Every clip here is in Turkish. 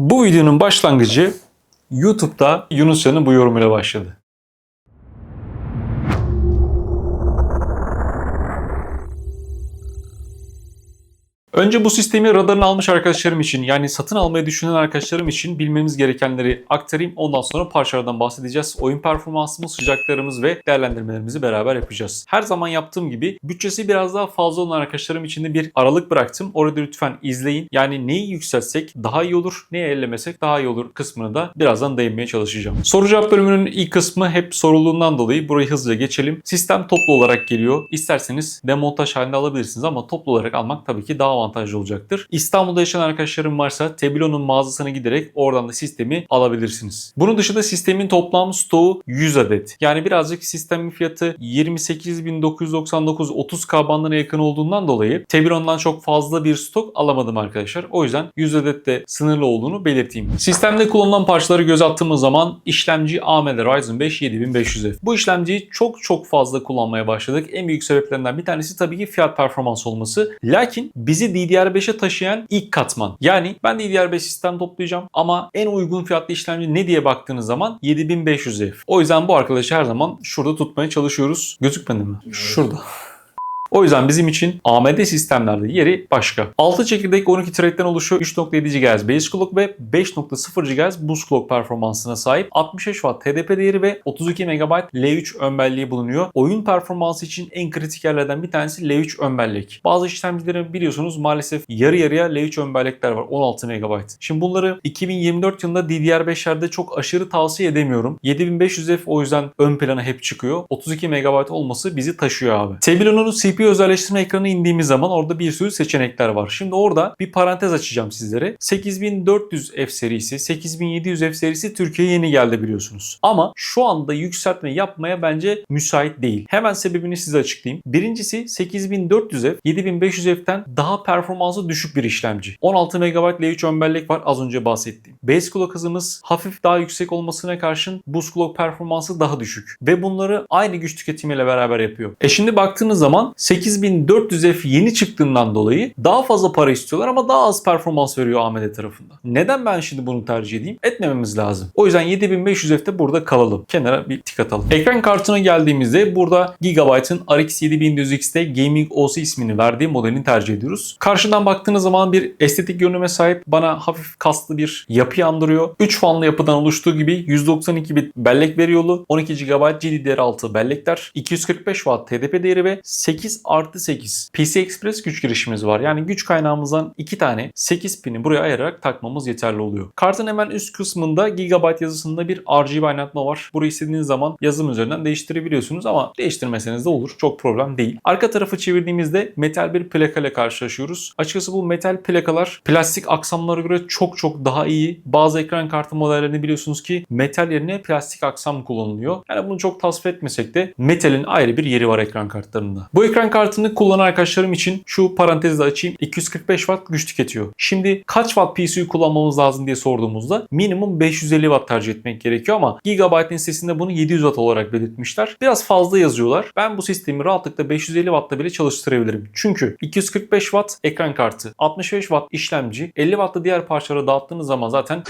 Bu videonun başlangıcı YouTube'da Yunuscan'ın bu yorumuyla başladı. Önce bu sistemi radarına almış arkadaşlarım için yani satın almayı düşünen arkadaşlarım için bilmemiz gerekenleri aktarayım. Ondan sonra parçalardan bahsedeceğiz. Oyun performansımız, sıcaklarımız ve değerlendirmelerimizi beraber yapacağız. Her zaman yaptığım gibi bütçesi biraz daha fazla olan arkadaşlarım için de bir aralık bıraktım. Orada lütfen izleyin. Yani neyi yükseltsek daha iyi olur, neyi ellemesek daha iyi olur kısmını da birazdan değinmeye çalışacağım. Soru cevap bölümünün ilk kısmı hep sorulduğundan dolayı burayı hızlıca geçelim. Sistem toplu olarak geliyor. İsterseniz demontaj halinde alabilirsiniz ama toplu olarak almak tabii ki daha avantajlı olacaktır. İstanbul'da yaşayan arkadaşlarım varsa Tebilo'nun mağazasına giderek oradan da sistemi alabilirsiniz. Bunun dışında sistemin toplam stoğu 100 adet. Yani birazcık sistemin fiyatı 28.999 30K bandına yakın olduğundan dolayı Tebilon'dan çok fazla bir stok alamadım arkadaşlar. O yüzden 100 adet de sınırlı olduğunu belirteyim. Sistemde kullanılan parçaları göz attığımız zaman işlemci AMD Ryzen 5 7500F. Bu işlemciyi çok çok fazla kullanmaya başladık. En büyük sebeplerinden bir tanesi tabii ki fiyat performans olması. Lakin bizi DDR5'e taşıyan ilk katman. Yani ben DDR5 sistem toplayacağım ama en uygun fiyatlı işlemci ne diye baktığınız zaman 7500F. O yüzden bu arkadaşı her zaman şurada tutmaya çalışıyoruz. Gözükmedi mi? Şurada. O yüzden bizim için AMD sistemlerde yeri başka. 6 çekirdek 12 thread'den oluşuyor. 3.7 GHz base clock ve 5.0 GHz boost clock performansına sahip. 65 Watt TDP değeri ve 32 MB L3 ön belleği bulunuyor. Oyun performansı için en kritik yerlerden bir tanesi L3 ön bellek. Bazı işlemcilerin biliyorsunuz maalesef yarı yarıya L3 ön bellekler var. 16 MB. Şimdi bunları 2024 yılında DDR5'lerde çok aşırı tavsiye edemiyorum. 7500F o yüzden ön plana hep çıkıyor. 32 MB olması bizi taşıyor abi. Tebilon'un CPU özelleştirme ekranı indiğimiz zaman orada bir sürü seçenekler var. Şimdi orada bir parantez açacağım sizlere. 8400F serisi, 8700F serisi Türkiye'ye yeni geldi biliyorsunuz. Ama şu anda yükseltme yapmaya bence müsait değil. Hemen sebebini size açıklayayım. Birincisi 8400F 7500F'ten daha performansı düşük bir işlemci. 16 MB L3 ön bellek var az önce bahsettiğim. Base clock hızımız hafif daha yüksek olmasına karşın boost clock performansı daha düşük. Ve bunları aynı güç tüketimiyle beraber yapıyor. E şimdi baktığınız zaman 8400F yeni çıktığından dolayı daha fazla para istiyorlar ama daha az performans veriyor AMD tarafından. Neden ben şimdi bunu tercih edeyim? Etmememiz lazım. O yüzden 7500F'te burada kalalım. Kenara bir tik atalım. Ekran kartına geldiğimizde burada Gigabyte'ın RX 7100X'te Gaming OS ismini verdiği modelini tercih ediyoruz. Karşıdan baktığınız zaman bir estetik görünüme sahip bana hafif kaslı bir yapı andırıyor. 3 fanlı yapıdan oluştuğu gibi 192 bit bellek veri yolu, 12 GB GDDR6 bellekler, 245 Watt TDP değeri ve 8 artı 8 PC Express güç girişimiz var. Yani güç kaynağımızdan 2 tane 8 pini buraya ayırarak takmamız yeterli oluyor. Kartın hemen üst kısmında Gigabyte yazısında bir RGB aydınlatma var. Burayı istediğiniz zaman yazım üzerinden değiştirebiliyorsunuz ama değiştirmeseniz de olur. Çok problem değil. Arka tarafı çevirdiğimizde metal bir plaka ile karşılaşıyoruz. Açıkçası bu metal plakalar plastik aksamlara göre çok çok daha iyi. Bazı ekran kartı modellerinde biliyorsunuz ki metal yerine plastik aksam kullanılıyor. Yani bunu çok tasvip etmesek de metalin ayrı bir yeri var ekran kartlarında. Bu ekran kartını kullanan arkadaşlarım için şu parantezi de açayım. 245 Watt güç tüketiyor. Şimdi kaç Watt PCU kullanmamız lazım diye sorduğumuzda minimum 550 Watt tercih etmek gerekiyor ama Gigabyte'in sitesinde bunu 700 Watt olarak belirtmişler. Biraz fazla yazıyorlar. Ben bu sistemi rahatlıkla 550 Watt'ta bile çalıştırabilirim. Çünkü 245 Watt ekran kartı, 65 Watt işlemci, 50 Watt'ta diğer parçalara dağıttığınız zaman zaten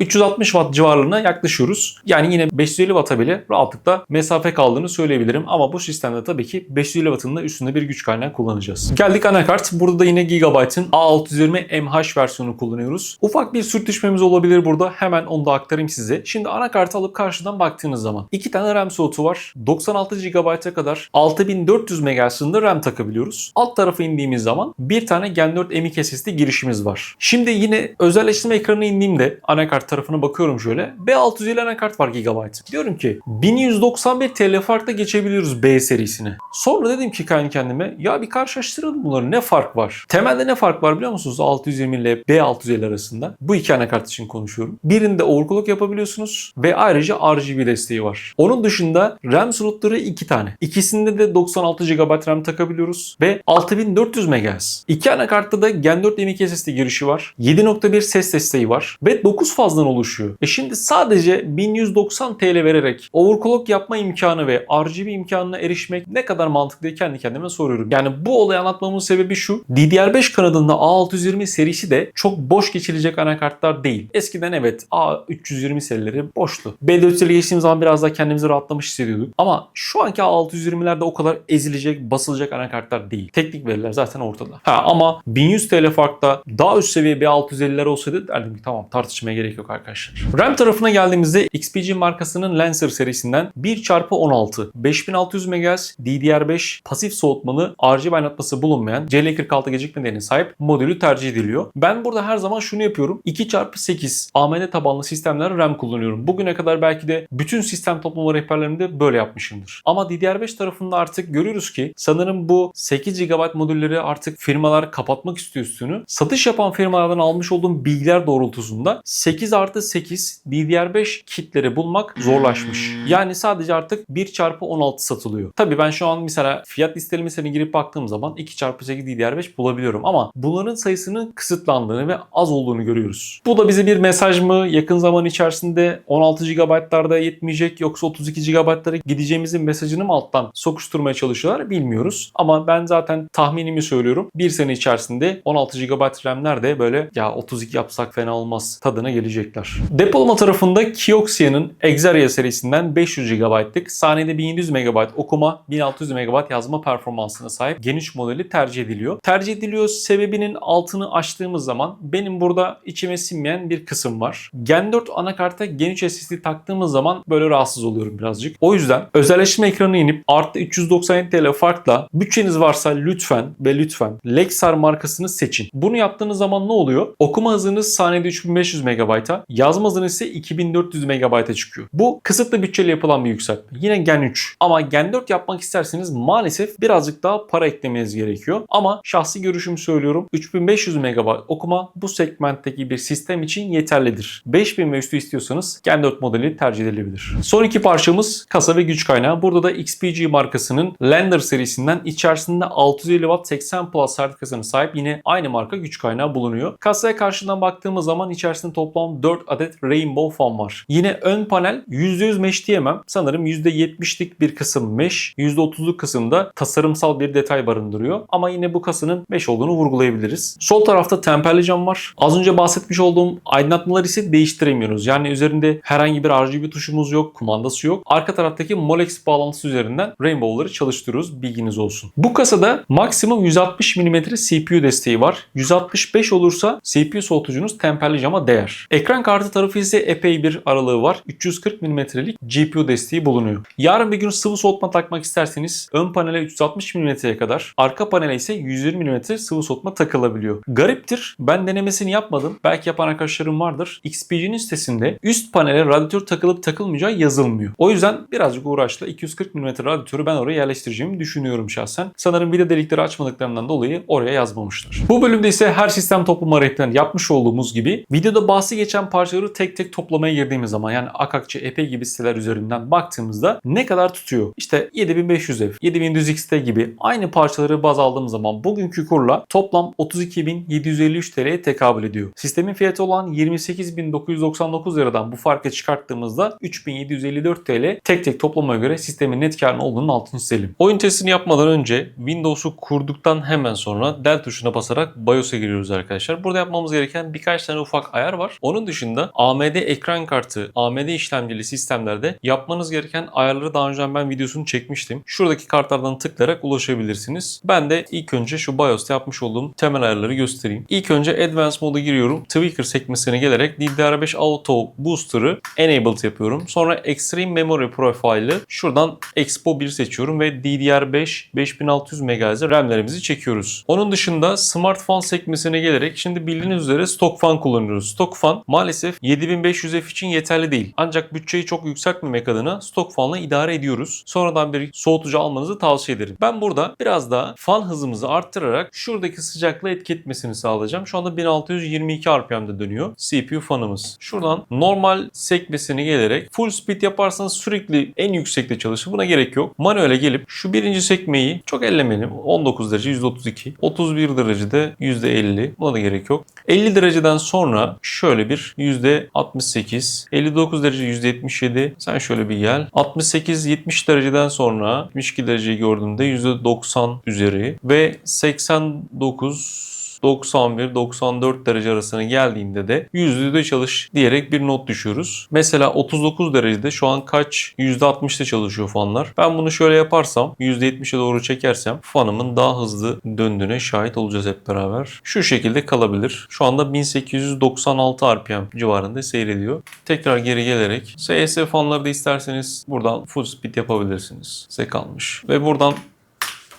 360 Watt civarlarına yaklaşıyoruz. Yani yine 550 Watt'a bile rahatlıkla mesafe kaldığını söyleyebilirim. Ama bu sistemde tabii ki 550 Watt'ın da üstünde bir güç kaynağı kullanacağız. Geldik anakart. Burada da yine Gigabyte'ın A620 MH versiyonu kullanıyoruz. Ufak bir sürtüşmemiz olabilir burada. Hemen onu da aktarayım size. Şimdi anakartı alıp karşıdan baktığınız zaman iki tane RAM slotu var. 96 GB'a kadar 6400 MHz'ında RAM takabiliyoruz. Alt tarafa indiğimiz zaman bir tane Gen 4 M.2 SSD girişimiz var. Şimdi yine özelleştirme ekranına indiğimde anakart tarafına bakıyorum şöyle. B650 anakart var Gigabyte. Diyorum ki 1191 TL farkla geçebiliyoruz B serisini. Sonra dedim ki kendi kendime ya bir karşılaştıralım bunları ne fark var? Temelde ne fark var biliyor musunuz 620 ile B650 arasında? Bu iki anakart için konuşuyorum. Birinde overclock yapabiliyorsunuz ve ayrıca RGB desteği var. Onun dışında RAM slotları iki tane. İkisinde de 96 GB RAM takabiliyoruz ve 6400 MHz. İki anakartta da Gen 4 M.2 SSD girişi var. 7.1 ses desteği var ve 9 fazla fazdan oluşuyor. E şimdi sadece 1190 TL vererek overclock yapma imkanı ve RGB imkanına erişmek ne kadar mantıklı diye kendi kendime soruyorum. Yani bu olayı anlatmamın sebebi şu. DDR5 kanadında A620 serisi de çok boş geçilecek anakartlar değil. Eskiden evet A320 serileri boştu. B400'e geçtiğimiz zaman biraz daha kendimizi rahatlamış hissediyorduk. Ama şu anki A620'lerde o kadar ezilecek, basılacak anakartlar değil. Teknik veriler zaten ortada. Ha ama 1100 TL farkta daha üst seviye B650'ler olsaydı derdim ki tamam tartışmaya gerek yok arkadaşlar. RAM tarafına geldiğimizde XPG markasının Lancer serisinden 1x16 5600 MHz DDR5 pasif soğutmalı RGB aydınlatması bulunmayan CL46 gecikme değerine sahip modülü tercih ediliyor. Ben burada her zaman şunu yapıyorum. 2x8 AMD tabanlı sistemler RAM kullanıyorum. Bugüne kadar belki de bütün sistem toplama rehberlerimde böyle yapmışımdır. Ama DDR5 tarafında artık görüyoruz ki sanırım bu 8 GB modülleri artık firmalar kapatmak istiyor üstünü. Satış yapan firmalardan almış olduğum bilgiler doğrultusunda 8 artı 8 DDR5 kitleri bulmak zorlaşmış. Yani sadece artık 1x16 satılıyor. Tabii ben şu an mesela fiyat listelemesine girip baktığım zaman 2x8 DDR5 bulabiliyorum ama bunların sayısının kısıtlandığını ve az olduğunu görüyoruz. Bu da bize bir mesaj mı? Yakın zaman içerisinde 16 GB'larda yetmeyecek yoksa 32 GB'lara gideceğimizin mesajını mı alttan sokuşturmaya çalışıyorlar bilmiyoruz. Ama ben zaten tahminimi söylüyorum. Bir sene içerisinde 16 GB RAM'ler de böyle ya 32 yapsak fena olmaz tadına gelecekler. Depolama tarafında Kioxia'nın Exaria serisinden 500 GB'lık saniyede 1100 MB okuma 1600 MB yazma performansına sahip geniş modeli tercih ediliyor. Tercih ediliyor sebebinin altını açtığımız zaman benim burada içime sinmeyen bir kısım var. Gen 4 anakarta geniş SSD taktığımız zaman böyle rahatsız oluyorum birazcık. O yüzden özelleştirme ekranı inip artı 397 TL farkla bütçeniz varsa lütfen ve lütfen Lexar markasını seçin. Bunu yaptığınız zaman ne oluyor? Okuma hızınız saniyede 3500 MB'a, yazma ise 2400 MB'a çıkıyor. Bu kısıtlı bütçeli yapılan bir yükseltme. Yine Gen 3. Ama Gen 4 yapmak isterseniz maalesef birazcık daha para eklemeniz gerekiyor. Ama şahsi görüşümü söylüyorum. 3500 MB okuma bu segmentteki bir sistem için yeterlidir. 5000 ve üstü istiyorsanız Gen 4 modeli tercih edilebilir. Son iki parçamız kasa ve güç kaynağı. Burada da XPG markasının Lander serisinden içerisinde 650 Watt 80 Plus sertifikasına sahip yine aynı marka güç kaynağı bulunuyor. Kasaya karşıdan baktığımız zaman içerisinde toplam 4 adet Rainbow fan var. Yine ön panel %100 mesh diyemem. Sanırım %70'lik bir kısım mesh, %30'luk kısımda tasarımsal bir detay barındırıyor. Ama yine bu kasanın mesh olduğunu vurgulayabiliriz. Sol tarafta temperli cam var. Az önce bahsetmiş olduğum aydınlatmaları ise değiştiremiyoruz. Yani üzerinde herhangi bir RGB tuşumuz yok, kumandası yok. Arka taraftaki Molex bağlantısı üzerinden Rainbow'ları çalıştırıyoruz. Bilginiz olsun. Bu kasada maksimum 160 mm CPU desteği var. 165 olursa CPU soğutucunuz temperli cama değer. Ekran kartı tarafı ise epey bir aralığı var. 340 mm'lik GPU desteği bulunuyor. Yarın bir gün sıvı soğutma takmak isterseniz ön panele 360 mm'ye kadar, arka panele ise 120 mm sıvı soğutma takılabiliyor. Gariptir. Ben denemesini yapmadım. Belki yapan arkadaşlarım vardır. XPG'nin sitesinde üst panele radyatör takılıp takılmayacağı yazılmıyor. O yüzden birazcık uğraşla 240 mm radyatörü ben oraya yerleştireceğimi düşünüyorum şahsen. Sanırım vida delikleri açmadıklarından dolayı oraya yazmamışlar. Bu bölümde ise her sistem toplama rehberini yapmış olduğumuz gibi videoda bahsi geçen parçaları tek tek toplamaya girdiğimiz zaman yani Akakçı, Epey gibi siteler üzerinden baktığımızda ne kadar tutuyor? İşte 7500F, 7100XT gibi aynı parçaları baz aldığım zaman bugünkü kurla toplam 32.753 TL'ye tekabül ediyor. Sistemin fiyatı olan 28.999 liradan bu farkı çıkarttığımızda 3754 TL tek tek toplamaya göre sistemin net karının olduğunun altını çizelim. Oyun testini yapmadan önce Windows'u kurduktan hemen sonra Del tuşuna basarak BIOS'a giriyoruz arkadaşlar. Burada yapmamız gereken birkaç tane ufak ayar var. Onun dışında AMD ekran kartı, AMD işlemcili sistemlerde yapmanız gereken ayarları daha önceden ben videosunu çekmiştim. Şuradaki kartlardan tıklayarak ulaşabilirsiniz. Ben de ilk önce şu BIOS'ta yapmış olduğum temel ayarları göstereyim. İlk önce Advanced moda giriyorum. Tweaker sekmesine gelerek DDR5 Auto Booster'ı Enabled yapıyorum. Sonra Extreme Memory Profile'ı şuradan Expo 1 seçiyorum ve DDR5 5600 MHz RAM'lerimizi çekiyoruz. Onun dışında Smartphone sekmesine gelerek şimdi bildiğiniz üzere Stock Fan kullanıyoruz. Stock Fan maalesef 7500F için yeterli değil. Ancak bütçeyi çok yükseltmemek adına Stock Fan'la idare ediyoruz. Sonradan bir soğutucu almanızı tavsiye ederim. Ben burada biraz daha fan hızımızı arttırarak şuradaki sıcaklığı etki sağlayacağım. Şu anda 1622 RPM'de dönüyor CPU fanımız. Şuradan normal sekmesine gelerek full speed yaparsanız sürekli en yüksekte çalışır. Buna gerek yok. Manuele gelip şu birinci sekmeyi çok ellemeyelim. 19 derece %32. 31 derecede %50. Buna da gerek yok. 50 dereceden sonra şöyle bir 1 %68. 59 derece %77. Sen şöyle bir gel. 68-70 dereceden sonra 72 dereceyi gördüğümde %90 üzeri ve 89 91-94 derece arasına geldiğinde de %de çalış diyerek bir not düşüyoruz. Mesela 39 derecede şu an kaç? %60'da çalışıyor fanlar. Ben bunu şöyle yaparsam %70'e doğru çekersem fanımın daha hızlı döndüğüne şahit olacağız hep beraber. Şu şekilde kalabilir. Şu anda 1896 RPM civarında seyrediyor. Tekrar geri gelerek CS fanları da isterseniz buradan full speed yapabilirsiniz. Size kalmış. Ve buradan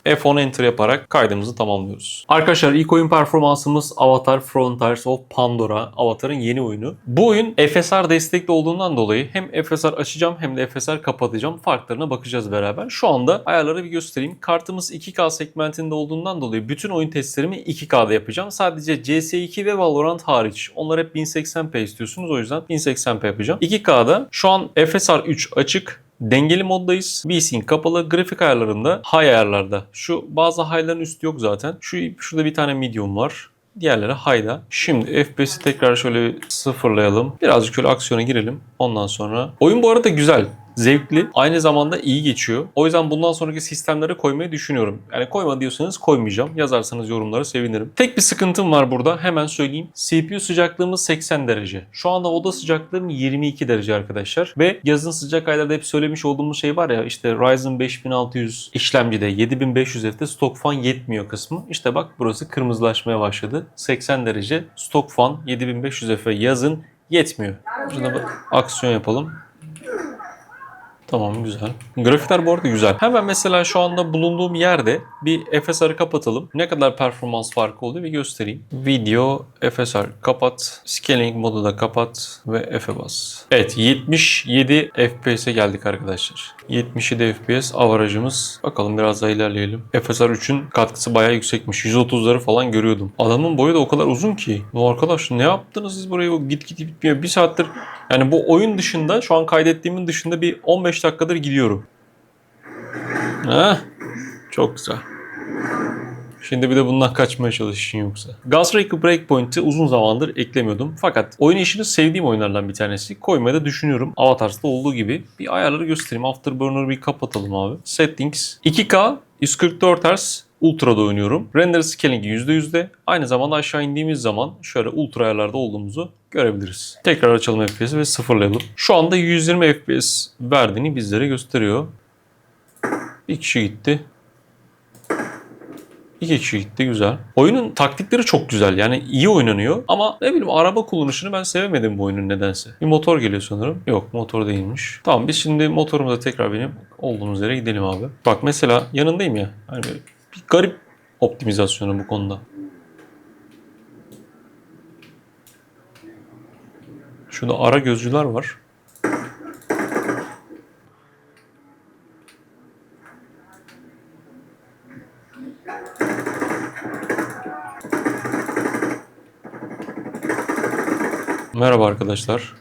F10 Enter yaparak kaydımızı tamamlıyoruz. Arkadaşlar ilk oyun performansımız Avatar Frontiers of Pandora. Avatar'ın yeni oyunu. Bu oyun FSR destekli olduğundan dolayı hem FSR açacağım hem de FSR kapatacağım. Farklarına bakacağız beraber. Şu anda ayarları bir göstereyim. Kartımız 2K segmentinde olduğundan dolayı bütün oyun testlerimi 2K'da yapacağım. Sadece CS2 ve Valorant hariç. Onlar hep 1080p istiyorsunuz. O yüzden 1080p yapacağım. 2K'da şu an FSR 3 açık. Dengeli moddayız. VSync kapalı. Grafik ayarlarında high ayarlarda. Şu bazı high'ların üstü yok zaten. Şu şurada bir tane medium var. Diğerleri high'da. Şimdi FPS'i tekrar şöyle sıfırlayalım. Birazcık şöyle aksiyona girelim. Ondan sonra. Oyun bu arada güzel zevkli. Aynı zamanda iyi geçiyor. O yüzden bundan sonraki sistemlere koymayı düşünüyorum. Yani koyma diyorsanız koymayacağım. Yazarsanız yorumlara sevinirim. Tek bir sıkıntım var burada. Hemen söyleyeyim. CPU sıcaklığımız 80 derece. Şu anda oda sıcaklığım 22 derece arkadaşlar. Ve yazın sıcak aylarda hep söylemiş olduğumuz şey var ya işte Ryzen 5600 işlemcide 7500 F'de stok fan yetmiyor kısmı. İşte bak burası kırmızılaşmaya başladı. 80 derece stok fan 7500 F'e yazın yetmiyor. Şurada aksiyon yapalım. Tamam güzel. Grafikler bu arada güzel. Hemen mesela şu anda bulunduğum yerde bir FSR'ı kapatalım. Ne kadar performans farkı oluyor bir göstereyim. Video FSR kapat. Scaling modu da kapat ve F'e bas. Evet 77 FPS'e geldik arkadaşlar. 77 FPS avarajımız. Bakalım biraz daha ilerleyelim. FSR 3'ün katkısı bayağı yüksekmiş. 130'ları falan görüyordum. Adamın boyu da o kadar uzun ki. Bu arkadaş ne yaptınız siz buraya? Git git bitmiyor. Bir saattir yani bu oyun dışında şu an kaydettiğimin dışında bir 15 dakikadır gidiyorum. Heh, çok güzel. Şimdi bir de bundan kaçmaya çalışın yoksa. Gunstreaker Breakpoint'i uzun zamandır eklemiyordum. Fakat oyun işini sevdiğim oyunlardan bir tanesi. Koymayı da düşünüyorum. Avatars'ta olduğu gibi. Bir ayarları göstereyim. Afterburner'ı bir kapatalım abi. Settings. 2K 144 Hz Ultra'da oynuyorum. Render scaling %yüzde. Aynı zamanda aşağı indiğimiz zaman şöyle ultra ayarlarda olduğumuzu görebiliriz. Tekrar açalım FPS'i ve sıfırlayalım. Şu anda 120 FPS verdiğini bizlere gösteriyor. Bir kişi gitti. İki kişi gitti güzel. Oyunun taktikleri çok güzel yani iyi oynanıyor ama ne bileyim araba kullanışını ben sevemedim bu oyunun nedense. Bir motor geliyor sanırım. Yok motor değilmiş. Tamam biz şimdi motorumuza tekrar binip olduğumuz yere gidelim abi. Bak mesela yanındayım ya. Hani bir garip optimizasyonu bu konuda. Şurada ara gözcüler var. Merhaba arkadaşlar.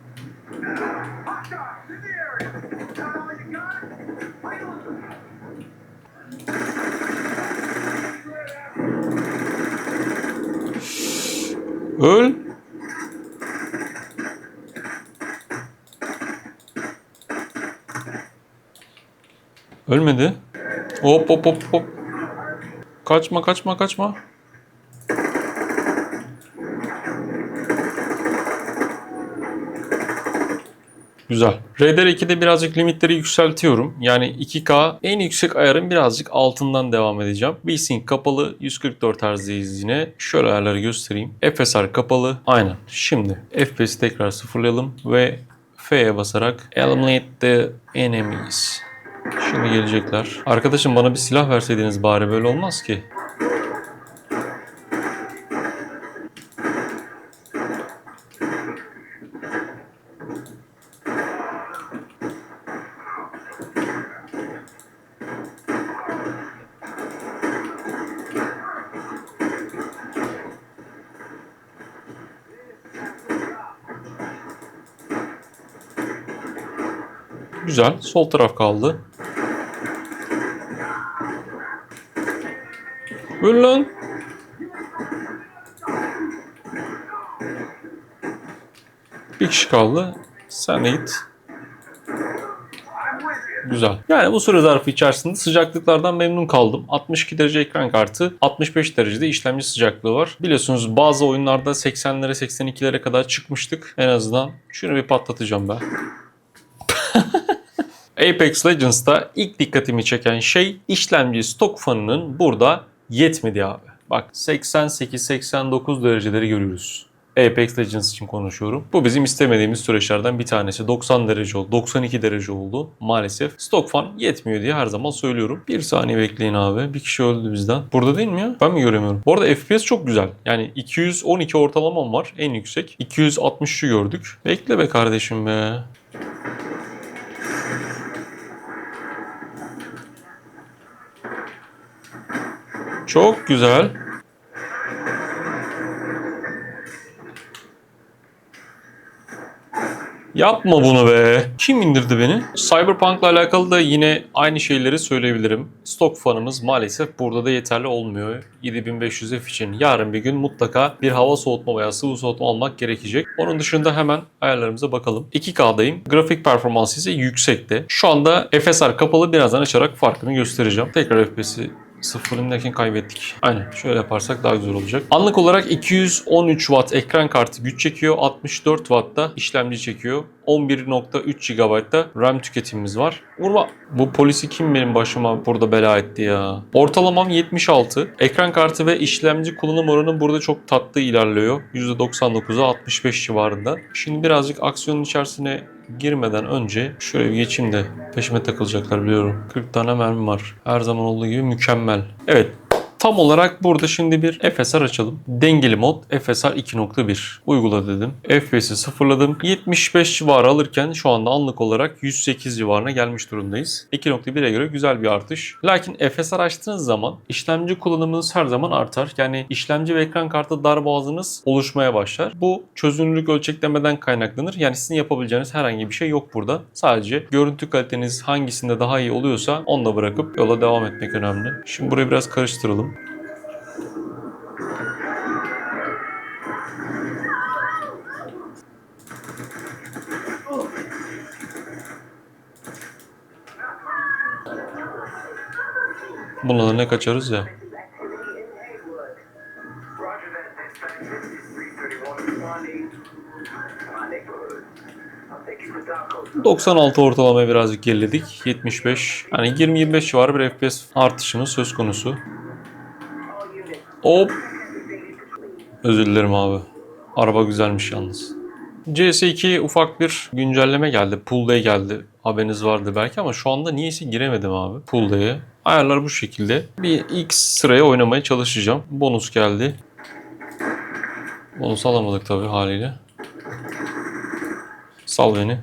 Öl. Ölmedi. Hop hop hop hop. Kaçma kaçma kaçma. Güzel. RDR2'de birazcık limitleri yükseltiyorum. Yani 2K en yüksek ayarın birazcık altından devam edeceğim. VSync kapalı 144 Hz'deyiz yine. Şöyle ayarları göstereyim. FSR kapalı. Aynen. Şimdi FPS'i tekrar sıfırlayalım ve F'ye basarak Eliminate the enemies. Şimdi gelecekler. Arkadaşım bana bir silah verseydiniz bari böyle olmaz ki. Güzel. Sol taraf kaldı. Öl lan. Bir kişi kaldı. Sen de git. Güzel. Yani bu süre zarfı içerisinde sıcaklıklardan memnun kaldım. 62 derece ekran kartı, 65 derecede işlemci sıcaklığı var. Biliyorsunuz bazı oyunlarda 80'lere 82'lere kadar çıkmıştık. En azından şunu bir patlatacağım ben. Apex Legends'ta ilk dikkatimi çeken şey işlemci stok fanının burada yetmedi abi. Bak 88-89 dereceleri görüyoruz. Apex Legends için konuşuyorum. Bu bizim istemediğimiz süreçlerden bir tanesi. 90 derece oldu, 92 derece oldu maalesef. Stok fan yetmiyor diye her zaman söylüyorum. Bir saniye bekleyin abi. Bir kişi öldü bizden. Burada değil mi ya? Ben mi göremiyorum? Bu arada FPS çok güzel. Yani 212 ortalamam var en yüksek. 260'ı gördük. Bekle be kardeşim be. Çok güzel. Yapma bunu be. Kim indirdi beni? Cyberpunk'la alakalı da yine aynı şeyleri söyleyebilirim. Stok fanımız maalesef burada da yeterli olmuyor. 7500 F için yarın bir gün mutlaka bir hava soğutma veya sıvı soğutma almak gerekecek. Onun dışında hemen ayarlarımıza bakalım. 2K'dayım. Grafik performansı ise yüksekte. Şu anda FSR kapalı birazdan açarak farkını göstereceğim. Tekrar FPS'i Sıfırındayken kaybettik. Aynen şöyle yaparsak daha güzel olacak. Anlık olarak 213 Watt ekran kartı güç çekiyor. 64 Watt da işlemci çekiyor. 11.3 GB da RAM tüketimimiz var. Vurma. Bu polisi kim benim başıma burada bela etti ya. Ortalamam 76. Ekran kartı ve işlemci kullanım oranı burada çok tatlı ilerliyor. %99'a 65 civarında. Şimdi birazcık aksiyonun içerisine girmeden önce şöyle bir geçeyim de peşime takılacaklar biliyorum. 40 tane mermi var. Her zaman olduğu gibi mükemmel. Evet Tam olarak burada şimdi bir FSR açalım. Dengeli mod FSR 2.1. Uygula dedim. FPS'i sıfırladım. 75 civarı alırken şu anda anlık olarak 108 civarına gelmiş durumdayız. 2.1'e göre güzel bir artış. Lakin FSR açtığınız zaman işlemci kullanımınız her zaman artar. Yani işlemci ve ekran kartı darboğazınız oluşmaya başlar. Bu çözünürlük ölçeklemeden kaynaklanır. Yani sizin yapabileceğiniz herhangi bir şey yok burada. Sadece görüntü kaliteniz hangisinde daha iyi oluyorsa onu da bırakıp yola devam etmek önemli. Şimdi burayı biraz karıştıralım. Take you for Darko. 96 ortalamaya birazcık geriledik. 75. Hani 20-25 civarı bir FPS artışımız söz konusu. Hop. Özür dilerim abi. Araba güzelmiş yalnız. CS2 ufak bir güncelleme geldi. Pool Day geldi. Haberiniz vardı belki ama şu anda niyeyse giremedim abi Pool Day'e. Ayarlar bu şekilde. Bir ilk sıraya oynamaya çalışacağım. Bonus geldi. Bonus alamadık tabii haliyle. Sal beni.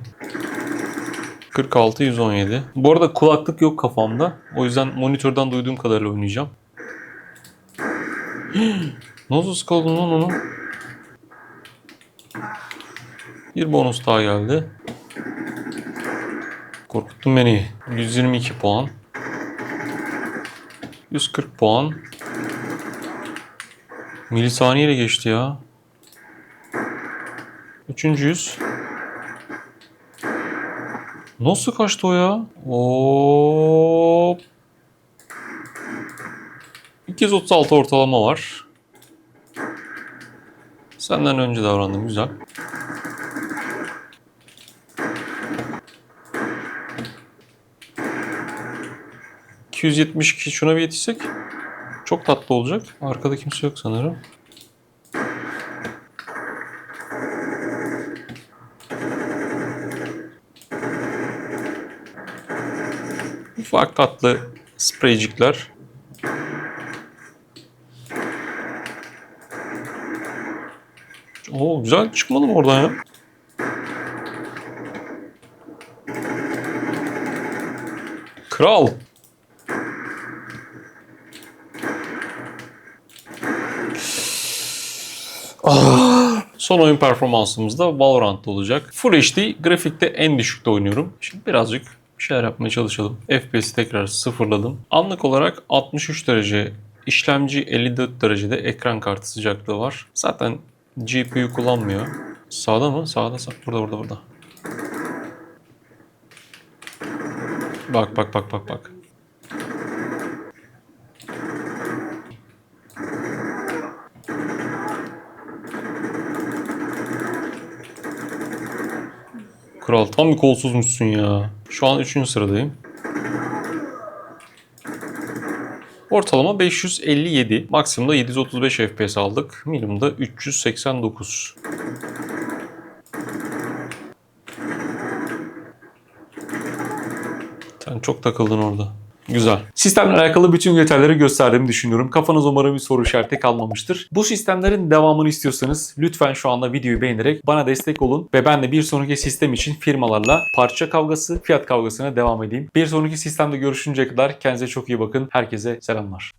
46 117. Bu arada kulaklık yok kafamda. O yüzden monitörden duyduğum kadarıyla oynayacağım. Nasıl sıkıldın lan onu? Bir bonus daha geldi. Korkuttun beni. 122 puan. 140 puan. Milisaniye ile geçti ya. Üçüncüyüz. Nasıl kaçtı o ya? Hop. 236 ortalama var. Senden önce davrandım güzel. ...272 şuna bir yetişsek... ...çok tatlı olacak. Arkada kimse yok sanırım. Ufak tatlı spreycikler. Oo güzel çıkmadı mı oradan ya? Kral. Son oyun performansımız da Valorant'ta olacak. Full HD grafikte en düşükte oynuyorum. Şimdi birazcık bir şeyler yapmaya çalışalım. FPS'i tekrar sıfırladım. Anlık olarak 63 derece işlemci 54 derecede ekran kartı sıcaklığı var. Zaten GPU kullanmıyor. Sağda mı? Sağda sağ. Burada burada burada. Bak bak bak bak bak. Kral tam bir kolsuzmuşsun ya. Şu an 3. sıradayım. Ortalama 557. Maksimumda 735 FPS aldık. Minimumda 389. Sen çok takıldın orada. Güzel. Sistemle alakalı bütün detayları gösterdiğimi düşünüyorum. Kafanız umarım bir soru işareti kalmamıştır. Bu sistemlerin devamını istiyorsanız lütfen şu anda videoyu beğenerek bana destek olun ve ben de bir sonraki sistem için firmalarla parça kavgası, fiyat kavgasına devam edeyim. Bir sonraki sistemde görüşünceye kadar kendinize çok iyi bakın. Herkese selamlar.